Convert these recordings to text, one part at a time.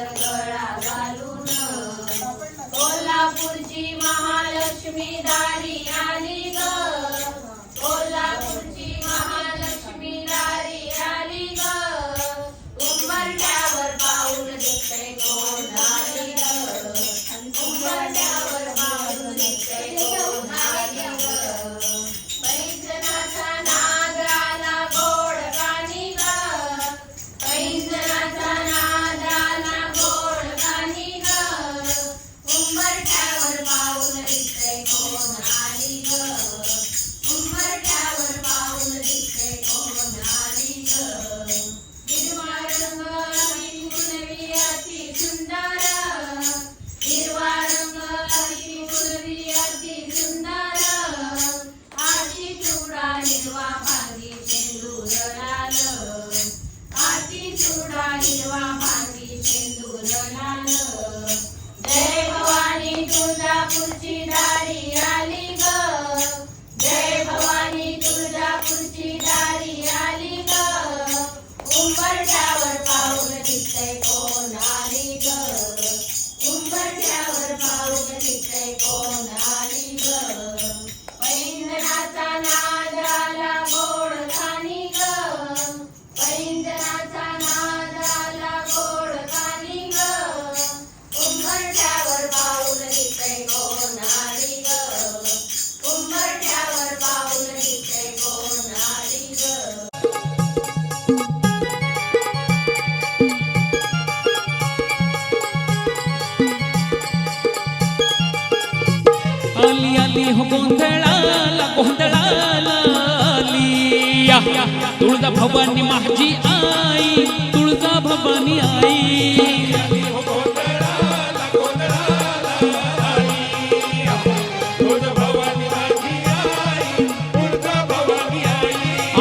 साज गळा घालून कोल्हापूरची महालक्ष्मी दारी आली ग. चुडा हिरवा भांगी शेंदूर लाल जय भवानी तुळजापूरची दारी आली ग जय भवानी तुळजापूरची दारी आली ग उंबरठ्यावर पाऊल दिसते कोण आली ग उंबरठ्यावर पाऊल दिसते कोण आली आली. गोंधळाला गोंधळाला तुळजा भवानी माझी आई तुळजा भवानी आई.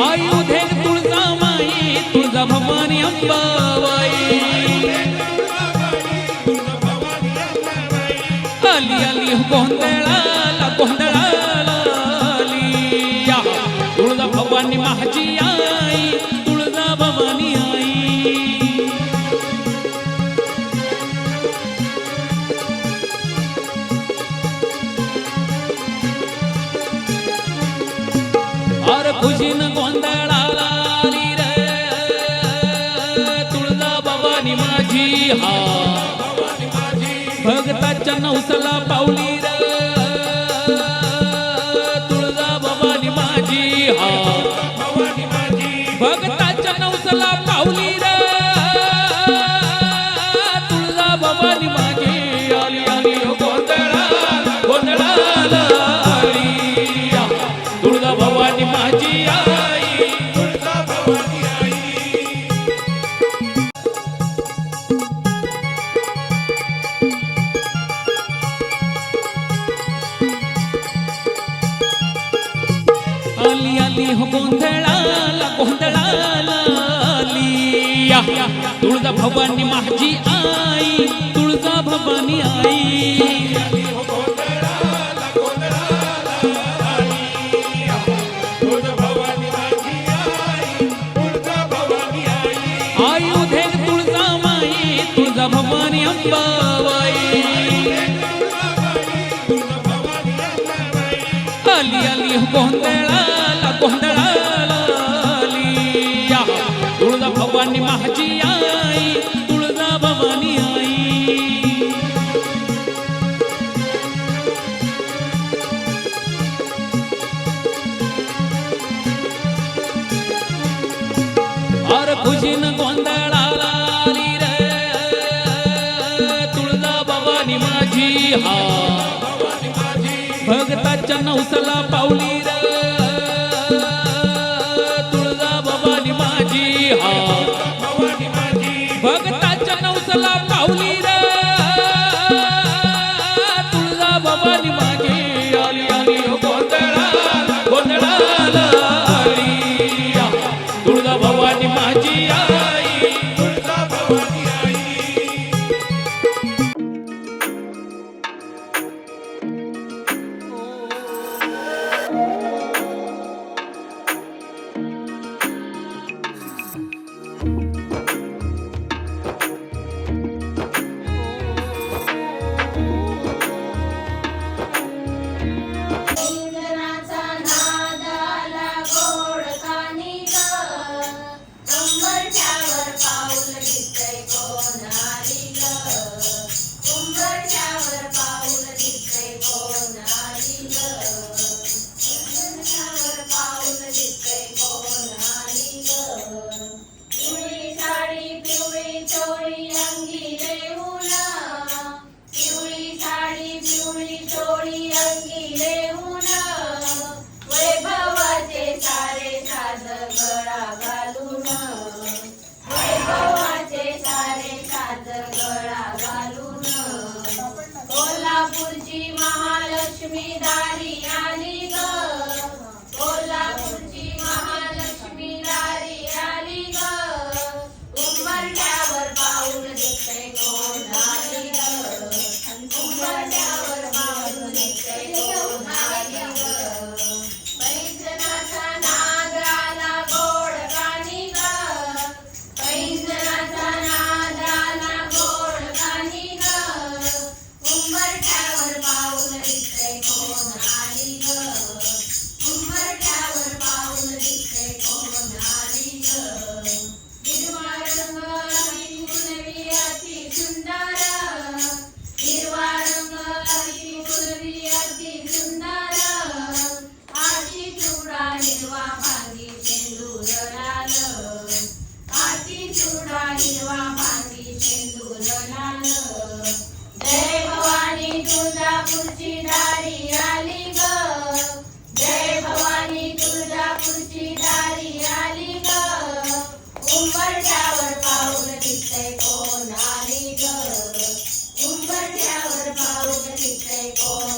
आई उधे तुळजा माई तुळजा भवानी तुळजा माझी आई तुळजा भवानी आई. अर खुशीन रे. तुळजा भवानी माझी हा. भगताच्या नवसाला पावली रे. माझी हो गोंधळाला गोंधळाला तुळजा भवानी माझी आई तुळजा भवानी आई. आई भवानी माझी आई तुळजा भवानी आई. अर खुशीन गोंधळाला आली रे. तुळजा भवानी माझी हा भगताच्या नवसाला पावली भगताच्या मोरची महालक्ष्मी दारी आली. शिवा मांगी सिंदूर लाल जय भवानी तुळजापूरची दारी आली ग जय भवानी तुळजापूरची दारी आली ग उंबरट्यावर पाऊल तिथे कोण आली ग उंबरट्यावर पाऊल तिथे कोण